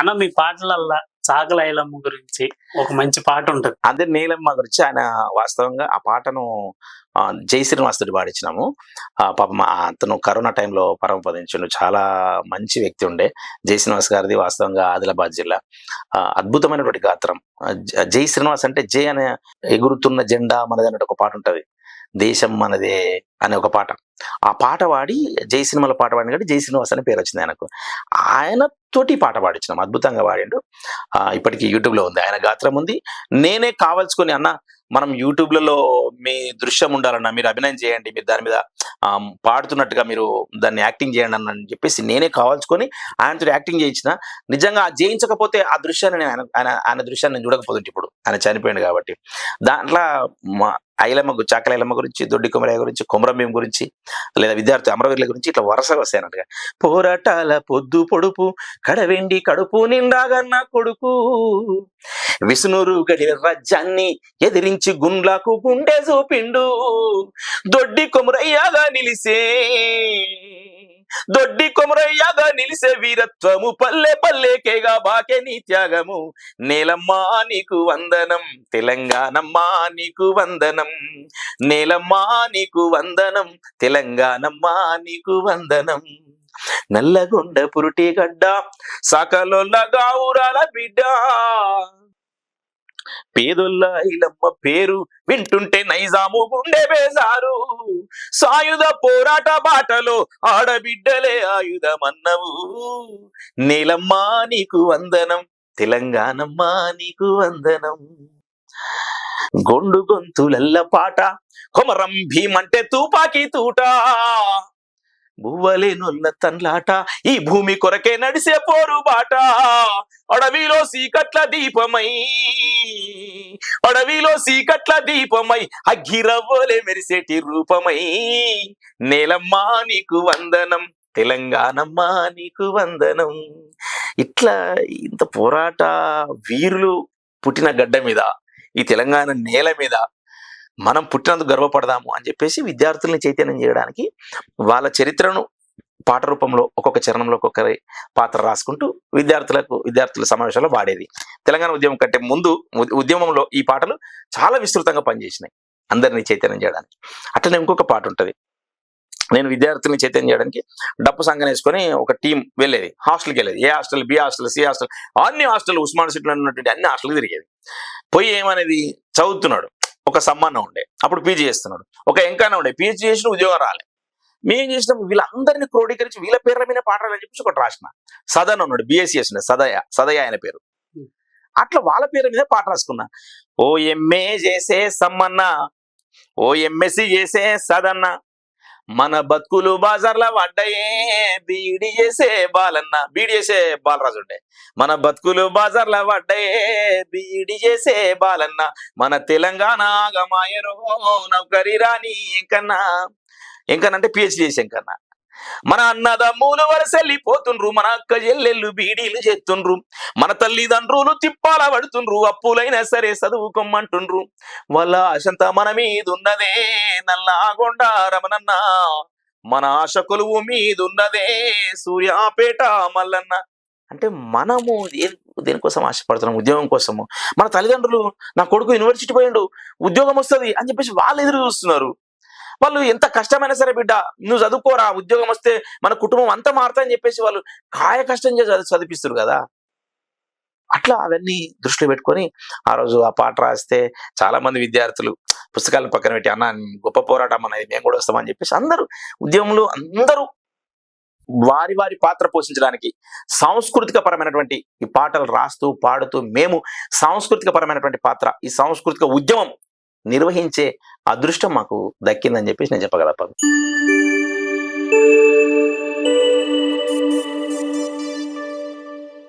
అన్న మీ పాటలల్లా చాకల గురించి ఒక మంచి పాట ఉంటది. అదే నీలమ్మ గురించి ఆయన వాస్తవంగా ఆ పాటను జై శ్రీనివాసుడు పాడించినాము పాపం అతను కరోనా టైంలో పరమపదించిండు చాలా మంచి వ్యక్తి ఉండే. జై శ్రీనివాస్ గారిది వాస్తవంగా ఆదిలాబాద్ జిల్లా. ఆ, అద్భుతమైనటువంటి గాత్రం. జై శ్రీనివాస్ అంటే జై అనే ఎగురుతున్న జెండా మనది అన్నట్టు ఒక పాట ఉంటది. దేశం మనదే అనే ఒక పాట. ఆ పాట పాడి జై సినిమాల పాట పాడిన కాబట్టి జై శ్రీనివాస్ అనే పేరు వచ్చింది ఆయనకు. ఆయన తోటి పాట పాడించినాం అద్భుతంగా పాడిండు. ఆ, ఇప్పటికీ యూట్యూబ్లో ఉంది ఆయన గాత్రం ఉంది. నేనే కావాల్సుకొని అన్న మనం యూట్యూబ్లలో మీ దృశ్యం ఉండాలన్న మీరు అభినయం చేయండి మీరు దాని మీద పాడుతున్నట్టుగా మీరు దాన్ని యాక్టింగ్ చేయండి అన్న అని చెప్పేసి నేనే కావాల్సుకొని ఆయనతో యాక్టింగ్ చేయించిన. నిజంగా జయించకపోతే చేయించకపోతే ఆ దృశ్యాన్ని నేను ఆయన ఆయన దృశ్యాన్ని నేను చూడకపోతుంటే ఇప్పుడు. ఆయన చనిపోయింది కాబట్టి. దాంట్లో ఐలమ్మ గు- చాకల ఐలమ్మ గురించి దొడ్డి కుమరయ్య గురించి కొమరంభీం గురించి లేదా విద్యార్థి అమరవీరుల గురించి ఇట్లా వరుసగా వస్తాయన్నట్టుగా పోరాటాల పొద్దు పొడుపు కడవెండి కడుపు నిండాగన్న కొడుకు. విష్ణురు గడిన రాజ్యాన్ని ఎదిరించి గుండ్లకు గుండె చూపిండు. దొడ్డి కొమరయ్యగా నిలిసే దొడ్డి కొమరయ్యాగా నిలిసే వీరత్వము పల్లె పల్లెకేగా బాకే నీ త్యాగము. నేలమ్మా నీకు వందనం. తెలంగాణమ్మా నీకు వందనం. నేలమ్మా నీకు వందనం. తెలంగాణమ్మా నీకు వందనం. నల్లగొండ పురుటి గడ్డ సకలొల్ల గావురాల బిడ్డ. పేదొల్ల పేరు వింటుంటే నైజాము గుండె బేజారు. సాయుధ పోరాట బాటలో ఆడబిడ్డలే ఆయుధమన్నవు. నీలమ్మా నీకు వందనం. తెలంగాణమ్మా నీకు వందనం. గొండు గొంతులల్ల పాట. కొమరం భీమంటే తూపాకి తూట. బువ్వలేనున్న తన్లాట ఈ భూమి కొరకే నడిసే పోరు బాట. అడవిలో సీకట్ల దీపమై అడవిలో సీకట్ల దీపమై అగ్గిరవ్వలే మెరిసేటి రూపమై. నేలమ్మా నీకు వందనం. తెలంగాణమ్మా నీకు వందనం. ఇట్లా ఇంత పోరాట వీరులు పుట్టిన గడ్డ మీద ఈ తెలంగాణ నేల మీద మనం పుట్టినందుకు గర్వపడదాము అని చెప్పేసి విద్యార్థుల్ని చైతన్యం చేయడానికి వాళ్ళ చరిత్రను పాట రూపంలో ఒక్కొక్క చరణంలో ఒక్కొక్కరి పాత్ర రాసుకుంటూ విద్యార్థులకు విద్యార్థుల సమావేశంలో వాడేది. తెలంగాణ ఉద్యమం కంటే ముందు ఉద్యమంలో ఈ పాటలు చాలా విస్తృతంగా పనిచేసినాయి అందరినీ చైతన్యం చేయడానికి. అట్లనే ఇంకొక పాట ఉంటుంది. నేను విద్యార్థుల్ని చైతన్యం చేయడానికి డప్పు సంఘం వేసుకొని ఒక టీం వెళ్ళేది. హాస్టల్కి వెళ్ళేది. A hostel B hostel C hostel అన్ని హాస్టల్ ఉస్మాన్ సిటీలో ఉన్నటువంటి అన్ని హాస్టల్కి తిరిగేది. పోయి ఏమనేది చదువుతున్నాడు. ఒక సమ్మాన ఉండే. అప్పుడు పీజీ చేస్తున్నాడు. ఒక ఎంకాన ఉండే. పీజీ చేసిన ఉద్యోగం రాలే. మేము చేసినాం వీళ్ళందరినీ క్రోడీకరించి వీళ్ళ పేర్ల మీద పాటలు అని చెప్పేసి ఒకటి రాసిన. సదన్ ఉన్నాడు. బిఎస్సి చేసిన సదయ. సదయ ఆయన పేరు. అట్లా వాళ్ళ పేరు మీద పాట రాసుకున్నా. ఓ ఎంఏ చేసే సమ్మన్న. ఓ ఎంఎస్సి చేసే సదన్న. మన బతుకులు బాజార్ల పడ్డాయే. బీడి చేసే బాలన్న బీడి చేసే బాలరాజు ఉండే. మన బతుకులు బాజార్ల వడ్డయే బీడి చేసే బాలన్న మన తెలంగాణ గమాయరో నౌకరి రాని ఎంకన్నా. ఎంకన్నా అంటే పిహెచ్డి చేసి ఎంకన్నా. మన అన్నదమ్ములు వరసెళ్ళిపోతుండ్రు మన అక్క చెల్లెళ్ళు బీడీలు చేస్తుండ్రు మన తల్లిదండ్రులు తిప్పాల పడుతుండ్రు అప్పులైనా సరే చదువుకోమంటుండ్రు. వాళ్ళ ఆశంతా మన మీద ఉన్నదే నల్లాగొండ రమణన్న. మన ఆశ కొలువు మీదున్నదే సూర్యాపేట మల్లన్న. అంటే మనము దేని దేనికోసం ఆశపడుతున్నాం? ఉద్యోగం కోసము. మన తల్లిదండ్రులు నా కొడుకు యూనివర్సిటీ పోయిండు ఉద్యోగం వస్తుంది అని చెప్పేసి వాళ్ళు ఎదురు చూస్తున్నారు. వాళ్ళు ఎంత కష్టమైనా సరే బిడ్డ నువ్వు చదువుకోరా ఉద్యోగం వస్తే మన కుటుంబం అంతా మారుతా అని చెప్పేసి వాళ్ళు కాయ కష్టం చేసి చదివిస్తారు కదా. అట్లా అవన్నీ దృష్టిలో పెట్టుకొని ఆ రోజు ఆ పాట రాస్తే చాలా మంది విద్యార్థులు పుస్తకాలను పక్కన పెట్టి అన్న గొప్ప పోరాటం అనేది మేము కూడా వస్తామని చెప్పేసి అందరూ ఉద్యమంలో అందరూ వారి వారి పాత్ర పోషించడానికి సాంస్కృతిక పరమైనటువంటి ఈ పాటలు రాస్తూ పాడుతూ మేము సాంస్కృతిక పరమైనటువంటి పాత్ర ఈ సాంస్కృతిక ఉద్యమం నిర్వహించే అదృష్టం మాకు దక్కిందని చెప్పేసి నేను చెప్పగలపాను